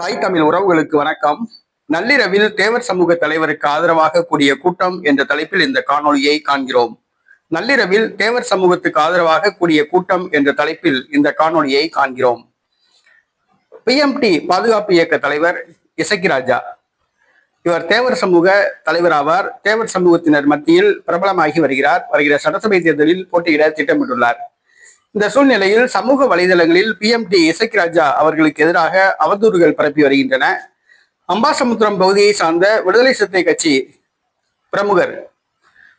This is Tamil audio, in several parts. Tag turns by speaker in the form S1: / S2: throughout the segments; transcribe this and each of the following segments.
S1: தாய் தமிழ் உறவுகளுக்கு வணக்கம். நள்ளிரவில் தேவர் சமூக தலைவருக்கு ஆதரவாக கூடிய கூட்டம் என்ற தலைப்பில் இந்த காணொலியை காண்கிறோம். நள்ளிரவில் தேவர் சமூகத்துக்கு ஆதரவாக கூடிய கூட்டம் என்ற தலைப்பில் இந்த காணொலியை காண்கிறோம். பிஎம்டி பாதுகாப்பு இயக்க தலைவர் இசக்கிராஜா இவர் தேவர் சமூக தலைவர் ஆவார் தேவர் சமூகத்தினர் மத்தியில் பிரபலமாகி வருகிறார். வருகிற சட்டசபை தேர்தலில் போட்டியிட திட்டமிட்டுள்ளார். இந்த சூழ்நிலையில் சமூக வலைதளங்களில் பிஎம்டி இசக்கி ராஜா அவர்களுக்கு எதிராக அவதூறுகள் பரப்பி வருகின்றன. அம்பாசமுத்திரம் பகுதியை சார்ந்த விடுதலை சிறுத்தை கட்சி பிரமுகர்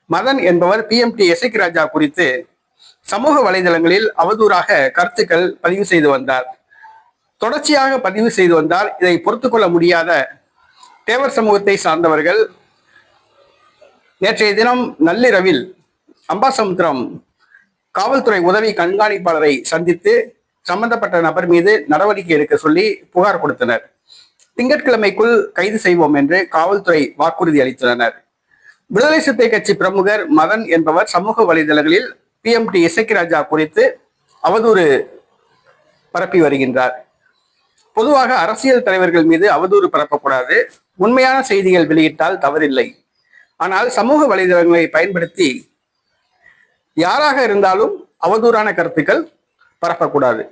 S1: மதன் என்பவர் பிஎம்டி இசக்கி ராஜா குறித்து சமூக வலைதளங்களில் அவதூறாக கருத்துக்கள் பதிவு செய்து வந்தார். தொடர்ச்சியாக பதிவு செய்து வந்தால் இதை பொறுத்துக்கொள்ள முடியாத தேவர் சமூகத்தை சார்ந்தவர்கள் நேற்றைய தினம் நள்ளிரவில் அம்பாசமுத்திரம் காவல்துறை உதவி கண்காணிப்பாளரை சந்தித்து சம்பந்தப்பட்ட நபர் மீது நடவடிக்கை எடுக்க சொல்லி புகார் கொடுத்தனர். திங்கட்கிழமைக்குள் கைது செய்வோம் என்று காவல்துறை வாக்குறுதி அளித்துள்ளனர். விடுதலை சிறுத்தை கட்சி பிரமுகர் மதன் என்பவர் சமூக வலைதளங்களில் பிஎம்டி இசக்கி ராஜா குறித்து அவதூறு பரப்பி வருகின்றார். பொதுவாக அரசியல் தலைவர்கள் மீது அவதூறு பரப்பக்கூடாது. உண்மையான செய்திகள் வெளியிட்டால் தவறில்லை. ஆனால் சமூக வலைதளங்களை பயன்படுத்தி யாராக இருந்தாலும் அவதூறான கருத்துக்கள் பரப்பக்கூடாது.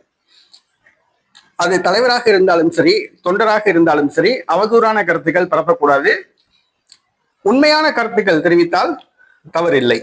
S1: அது தலைவராக இருந்தாலும் சரி தொண்டராக இருந்தாலும் சரி அவதூறான கருத்துக்கள் பரப்பக்கூடாது. உண்மையான கருத்துக்கள் தெரிவித்தால் தவறில்லை.